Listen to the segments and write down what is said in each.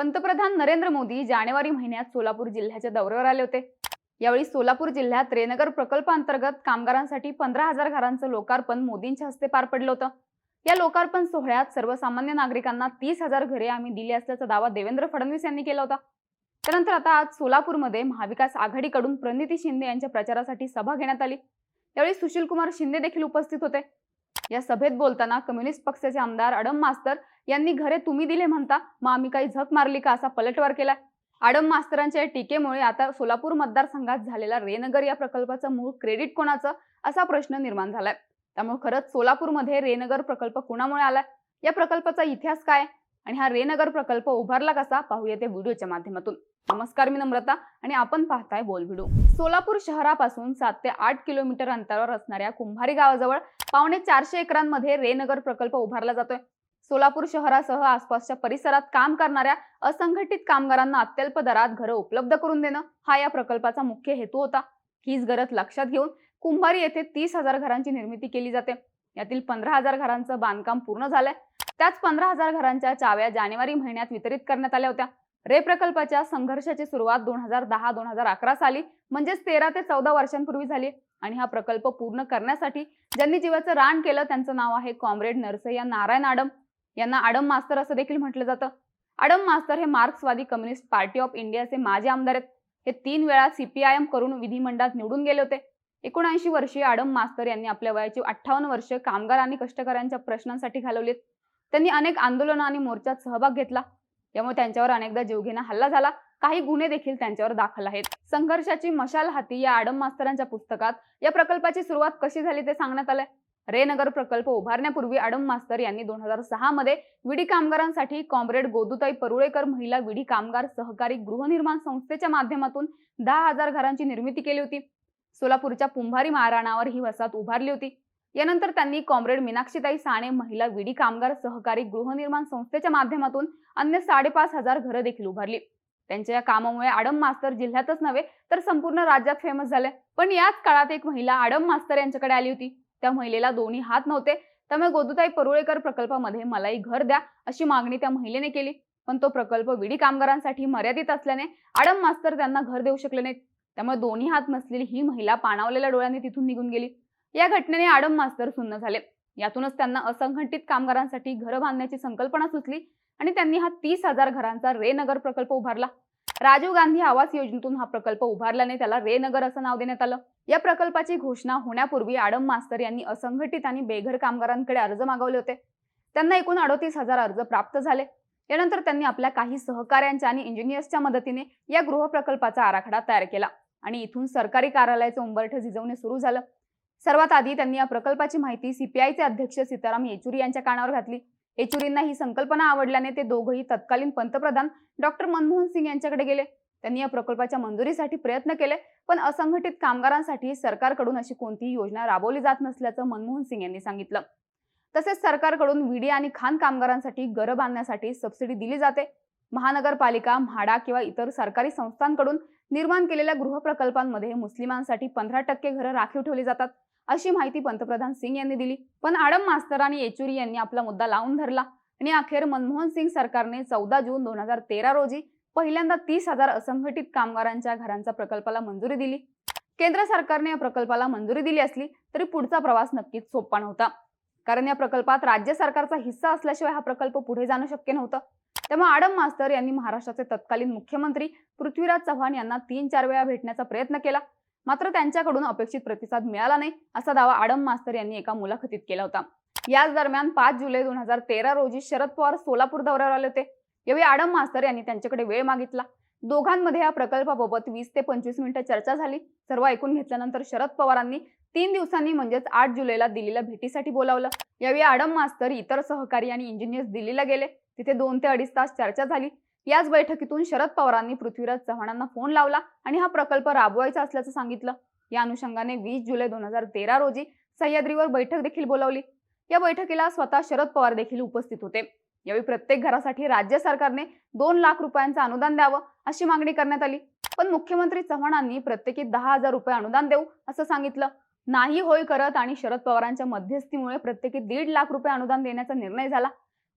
पंतप्रधान नरेंद्र मोदी जानेवारी महिन्यात सोलापूर जिल्ह्याच्या दौऱ्यावर आले होते. यावेळी सोलापूर जिल्ह्यात रेनगर प्रकल्पांतर्गत कामगारांसाठी पंधरा हजार घरांचं लोकार्पण मोदींच्या हस्ते पार पडलं होतं. या लोकार्पण सोहळ्यात सर्वसामान्य नागरिकांना तीस हजार घरे आम्ही दिली असल्याचा दावा देवेंद्र फडणवीस यांनी केला होता. त्यानंतर आता आज सोलापूरमध्ये महाविकास आघाडीकडून प्रणिती शिंदे यांच्या प्रचारासाठी सभा घेण्यात आली. यावेळी सुशील कुमार शिंदे देखील उपस्थित होते. या सभेत बोलताना कम्युनिस्ट पक्षाचे आमदार अडम मास्तर यांनी घरे तुम्ही दिले म्हणता मग आम्ही काही झक मारली का असा पलटवार केला आडम मास्तरांच्या टीकेमुळे आता सोलापूर मतदारसंघात झालेला रेनगर या प्रकल्पाचं मूळ क्रेडिट कोणाचं? असा प्रश्न निर्माण झालाय. त्यामुळे खरंच सोलापूरमध्ये रेनगर प्रकल्प कुणामुळे आलाय? या प्रकल्पाचा इतिहास काय? आणि हा रेनगर प्रकल्प उभारला कसा? पाहूया ते व्हिडिओच्या माध्यमातून. नमस्कार मी नम्रता आणि आपण पाहताय बोल सोलापूर शहरापासून सात ते आठ किलोमीटर अंतरावर असणाऱ्या कुंभारी गावाजवळ पावणे चारशे एकरांमध्ये रेनगर प्रकल्प उभारला जातोय. सोलापूर शहरासह आसपासच्या परिसरात काम करणाऱ्या असंघटित कामगारांना अत्यल्प दरात घरं उपलब्ध करून देणं हा या प्रकल्पाचा मुख्य हेतू होता. हीच गरज लक्षात घेऊन कुंभारी येथे तीस हजार घरांची निर्मिती केली जाते. यातील पंधरा हजार घरांचं बांधकाम पूर्ण झालंय. त्याच पंधरा हजार घरांच्या चाव्या जानेवारी महिन्यात वितरित करण्यात आल्या होत्या. रे प्रकल्पाच्या संघर्षाची सुरुवात दोन हजार दहा दोन हजार अकरा साली म्हणजेच तेरा ते चौदा वर्षांपूर्वी झाली आणि हा प्रकल्प पूर्ण करण्यासाठी ज्यांनी जीवाचं रान केलं त्यांचं नाव आहे कॉम्रेड नरसय्या नारायण आडम. यांना आडम मास्तर असं देखील म्हटलं जातं. आडम मास्तर हे मार्क्सवादी कम्युनिस्ट पार्टी ऑफ इंडियाचे माजी आमदार आहेत. हे तीन वेळा सीपीआयएम करून विधिमंडळात निवडून गेले होते. एकोणऐंशी वर्षीय आडम मास्तर यांनी आपल्या वयाची अठ्ठावन्न वर्ष कामगार आणि कष्टकऱ्यांच्या प्रश्नांसाठी घालवलीत त्यांनी अनेक आंदोलन आणि मोर्चात सहभाग घेतला. त्यामुळे त्यांच्यावर अनेकदा जीवघेणा हल्ला झाला. काही गुन्हे देखील त्यांच्यावर दाखल आहेत. संघर्षाची मशाल हाती या आडम मास्तरांच्या पुस्तकात या प्रकल्पाची सुरुवात कशी झाली ते सांगण्यात आलंय. रेनगर प्रकल्प उभारण्यापूर्वी आडम मास्तर यांनी दोन हजार सहा मध्ये विडी कामगारांसाठी कॉम्रेड गोदुताई परुळेकर महिला विडी कामगार सहकारी गृहनिर्माण संस्थेच्या माध्यमातून दहा हजार घरांची निर्मिती केली होती. सोलापूरच्या पुंभारी महाराणावर ही वसाहत उभारली होती. यानंतर त्यांनी कॉम्रेड मीनाक्षीताई साणे महिला विडी कामगार सहकारी गृहनिर्माण संस्थेच्या माध्यमातून अन्य साडेपाच हजार घरं देखील उभारली. त्यांच्या या कामामुळे आडम मास्तर जिल्ह्यातच नव्हे तर संपूर्ण राज्यात फेमस झाले. पण याच काळात एक महिला आडम मास्तर यांच्याकडे आली होती. त्या महिलेला दोन्ही हात नव्हते. त्यामुळे गोदुताई परुळेकर प्रकल्पामध्ये मलाही घर द्या अशी मागणी त्या महिलेने केली. पण तो प्रकल्प विडी कामगारांसाठी मर्यादित असल्याने आडम मास्तर त्यांना घर देऊ शकले नाहीत. त्यामुळे दोन्ही हात नसलेली ही महिला पाणावलेल्या डोळ्यांनी तिथून निघून गेली. या घटनेने आडम मास्तर सुन्न झाले. यातूनच त्यांना असंघटित कामगारांसाठी घरं बांधण्याची संकल्पना सुचली आणि त्यांनी हा तीस हजार घरांचा रेनगर प्रकल्प उभारला. राजीव गांधी आवास योजनेतून हा प्रकल्प उभारल्याने त्याला रेनगर असं नाव देण्यात आलं. या प्रकल्पाची घोषणा होण्यापूर्वी आडम मास्तर यांनी असंघटित आणि बेघर कामगारांकडे अर्ज मागवले होते. त्यांना एकूण अडोतीस हजार अर्ज प्राप्त झाले. यानंतर त्यांनी आपल्या काही सहकाऱ्यांच्या आणि इंजिनियर्सच्या मदतीने या गृह प्रकल्पाचा आराखडा तयार केला आणि इथून सरकारी कार्यालयाचं उंबरठ झिजवणे सुरू झालं. सर्वात आधी त्यांनी या प्रकल्पाची माहिती सीपीआयचे अध्यक्ष सीताराम येचुरी यांच्या कानावर घातली. येचुरींना ही संकल्पना आवडल्याने ते दोघंही तत्कालीन पंतप्रधान डॉक्टर मनमोहन सिंग यांच्याकडे गेले. त्यांनी या प्रकल्पाच्या मंजुरीसाठी प्रयत्न केले पण असंघटित कामगारांसाठी सरकारकडून अशी कोणतीही योजना राबवली जात नसल्याचं मनमोहन सिंग यांनी सांगितलं. तसेच सरकारकडून विडी आणि खाण कामगारांसाठी घरं बांधण्यासाठी सबसिडी दिली जाते. महानगरपालिका म्हाडा किंवा इतर सरकारी संस्थांकडून निर्माण केलेल्या गृहप्रकल्पांमध्ये मुस्लिमांसाठी पंधरा टक्के घरं राखीव ठेवली जातात अशी माहिती पंतप्रधान सिंग यांनी दिली. पण आडम मास्तर आणि येचुरी यांनी आपला मुद्दा लावून धरला आणि अखेर मनमोहन सिंग सरकारने चौदा जून दोन हजार तेरा रोजी पहिल्यांदा तीस हजार असंघटित कामगारांच्या घरांच्या प्रकल्पाला मंजुरी दिली. केंद्र सरकारने या प्रकल्पाला मंजुरी दिली असली तरी पुढचा प्रवास नक्कीच सोपा नव्हता. कारण या प्रकल्पात राज्य सरकारचा हिस्सा असल्याशिवाय हा प्रकल्प पुढे जाणं शक्य नव्हतं. त्यामुळे आडम मास्तर यांनी महाराष्ट्राचे तत्कालीन मुख्यमंत्री पृथ्वीराज चव्हाण यांना तीन चार वेळा भेटण्याचा प्रयत्न केला. मात्र त्यांच्याकडून अपेक्षित प्रतिसाद मिळाला नाही असा दावा आडम मास्तर यांनी एका मुलाखतीत केला होता. याच दरम्यान पाच जुलै दोन हजार तेरा रोजी शरद पवार सोलापूर दौऱ्यावर आले होते. यावेळी आडम मास्तर यांनी त्यांच्याकडे वेळ मागितला. दोघांमध्ये या प्रकल्पाबाबत वीस ते पंचवीस मिनिटं चर्चा झाली. सर्व ऐकून घेतल्यानंतर शरद पवारांनी तीन दिवसांनी म्हणजेच आठ जुलैला दिल्लीला भेटीसाठी बोलावलं. यावेळी आडम मास्तर इतर सहकारी आणि इंजिनियर्स दिल्लीला गेले. तिथे दोन ते अडीच तास चर्चा झाली. याच बैठकीतून शरद पवारांनी पृथ्वीराज चव्हाणांना फोन लावला आणि हा प्रकल्प राबवायचा असल्याचं सांगितलं. या अनुषंगाने वीस जुलै दोन हजार तेरा रोजी सह्याद्रीवर बैठक देखील बोलावली. या बैठकीला स्वतः शरद पवार देखील उपस्थित होते. यावेळी प्रत्येक घरासाठी राज्य सरकारने दोन लाख रुपयांचं अनुदान द्यावं अशी मागणी करण्यात आली. पण मुख्यमंत्री चव्हाणांनी प्रत्येकी दहा हजार रुपये अनुदान देऊ असं सांगितलं. नाही होय करत आणि शरद पवारांच्या मध्यस्थीमुळे प्रत्येकी दीड लाख रुपये अनुदान देण्याचा निर्णय झाला.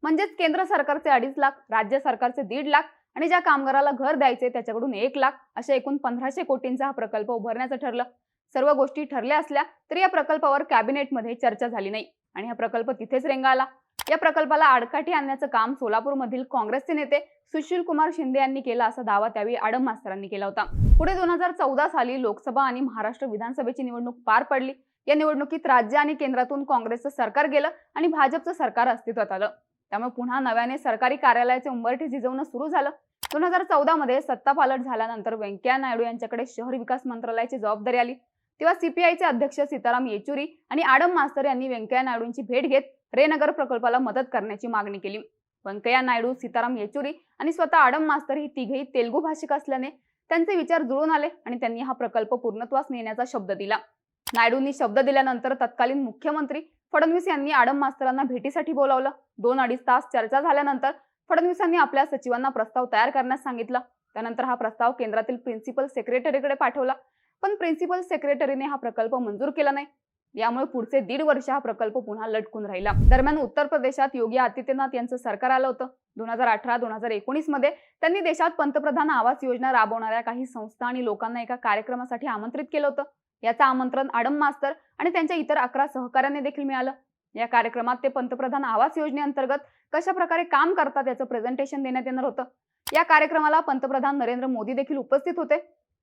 म्हणजेच केंद्र सरकारचे अडीच लाख राज्य सरकारचे दीड लाख आणि ज्या कामगाराला घर द्यायचे त्याच्याकडून एक लाख अशा एकूण पंधराशे कोटींचा हा प्रकल्प उभारण्याचं ठरलं. सर्व गोष्टी ठरल्या असल्या तरी या प्रकल्पावर कॅबिनेटमध्ये चर्चा झाली नाही आणि हा प्रकल्प तिथेच रेंगाळला. या प्रकल्पाला आडकाठी आणण्याचं काम सोलापूरमधील काँग्रेसचे नेते सुशील कुमार शिंदे यांनी केला असा दावा त्यावेळी आडम मास्तरांनी केला होता. पुढे दोन हजार चौदा साली लोकसभा आणि महाराष्ट्र विधानसभेची निवडणूक पार पडली. या निवडणुकीत राज्य आणि केंद्रातून काँग्रेसचं सरकार गेलं आणि भाजपचं सरकार अस्तित्वात आलं. त्यामुळे पुन्हा नव्याने सरकारी कार्यालयाचे उंबरठे झिजवणं सुरू झालं. दोन हजार चौदा मध्ये सत्तापालट झाल्यानंतर व्यंकय्या नायडू यांच्याकडे शहर विकास मंत्रालयाची जबाबदारी आली. तेव्हा सीपीआयचे अध्यक्ष सीताराम येचुरी आणि आडम मास्तर यांनी व्यंकय्या नायडूंची भेट घेत रेनगर प्रकल्पाला मदत करण्याची मागणी केली. व्यंकय्या नायडू सीताराम येचुरी आणि स्वतः आडम मास्तर ही तिघेही तेलगू भाषिक असल्याने त्यांचे विचार जुळून आले आणि त्यांनी हा प्रकल्प पूर्णत्वास नेण्याचा शब्द दिला. नायडूंनी शब्द दिल्यानंतर तत्कालीन मुख्यमंत्री फडणवीस यांनी आडम मास्तरांना भेटीसाठी बोलावलं. दोन अडीच तास चर्चा झाल्यानंतर फडणवीसांनी आपल्या सचिवांना प्रस्ताव तयार करण्यास सांगितलं. त्यानंतर हा प्रस्ताव केंद्रातील प्रिन्सिपल सेक्रेटरीकडे पाठवला. पण प्रिन्सिपल सेक्रेटरीने हा प्रकल्प मंजूर केला नाही. यामुळे पुढचे दीड वर्ष हा प्रकल्प पुन्हा लटकून राहिला. दरम्यान उत्तर प्रदेशात योगी आदित्यनाथ यांचं सरकार आलं होतं. दोन हजार अठरा दोन हजार एकोणीसमध्ये त्यांनी देशात पंतप्रधान आवास योजना राबवणाऱ्या काही संस्था आणि लोकांना एका कार्यक्रमासाठी आमंत्रित केलं होतं. याचं आमंत्रण आडम मास्तर आणि त्यांच्या इतर अकरा सहकाऱ्यांनी देखील मिळालं. या कार्यक्रमात ते पंतप्रधान आवास योजनेअंतर्गत कशा प्रकारे काम करतात याचं प्रेझेंटेशन देण्यात येणार होतं. या कार्यक्रमाला पंतप्रधान नरेंद्र मोदी देखील उपस्थित होते.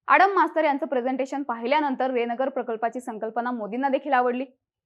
आडम मास्तर यांचं प्रेझेंटेशन पाहिल्यानंतर रेनगर प्रकल्पाची संकल्पना मोदींना देखील आवडली.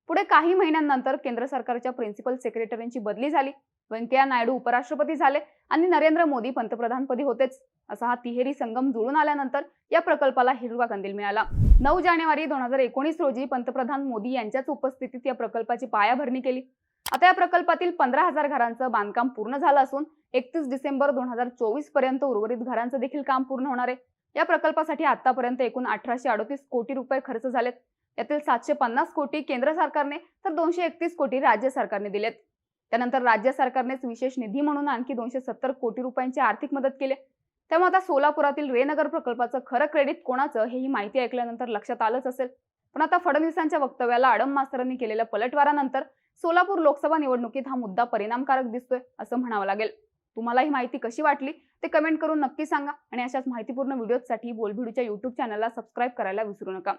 पुढे काही महिन्यांनंतर केंद्र सरकारच्या प्रिन्सिपल सेक्रेटरींची बदली झाली. व्यंकय्या नायडू उपराष्ट्रपती झाले आणि नरेंद्र मोदी पंतप्रधानपदी होतेच. असा हा तिहेरी संगम जुळून आल्यानंतर या प्रकल्पाला हिरवा कंदील मिळाला. नऊ जानेवारी दोन हजार एकोणीस रोजी पंतप्रधान मोदी यांच्याच उपस्थितीत या प्रकल्पाची पायाभरणी केली. आता या प्रकल्पातील पंधरा हजार घरांचं बांधकाम पूर्ण झालं असून एकतीस डिसेंबर दोन हजार चोवीसपर्यंत उर्वरित घरांचं देखील काम पूर्ण होणार आहे. या प्रकल्पासाठी आतापर्यंत एकूण अठराशे अडतीस कोटी रुपये खर्च झालेत. यातील सातशे पन्नास कोटी केंद्र सरकारने तर दोनशे एकतीस कोटी राज्य सरकारने दिलेत. त्यानंतर राज्य सरकारनेच विशेष निधी म्हणून आणखी दोनशे सत्तर कोटी रुपयांची आर्थिक मदत केली. त्यामुळे आता सोलापुरातील रेनगर प्रकल्पाचं खरं क्रेडिट कोणाचं हेही माहिती ऐकल्यानंतर लक्षात आलंच असेल. पण आता फडणवीसांच्या वक्तव्याला आडम मास्तरांनी केलेल्या पलटवारानंतर सोलापूर लोकसभा निवडणुकीत हा मुद्दा परिणामकारक दिसतोय असं म्हणावं लागेल. तुम्हाला ही माहिती कशी वाटली? ते कमेंट करून नक्की सांगा आणि अशाच माहितीपूर्ण व्हिडिओसाठी बोलभिडूच्या युट्यूब चॅनलला सबस्क्राईब करायला विसरू नका.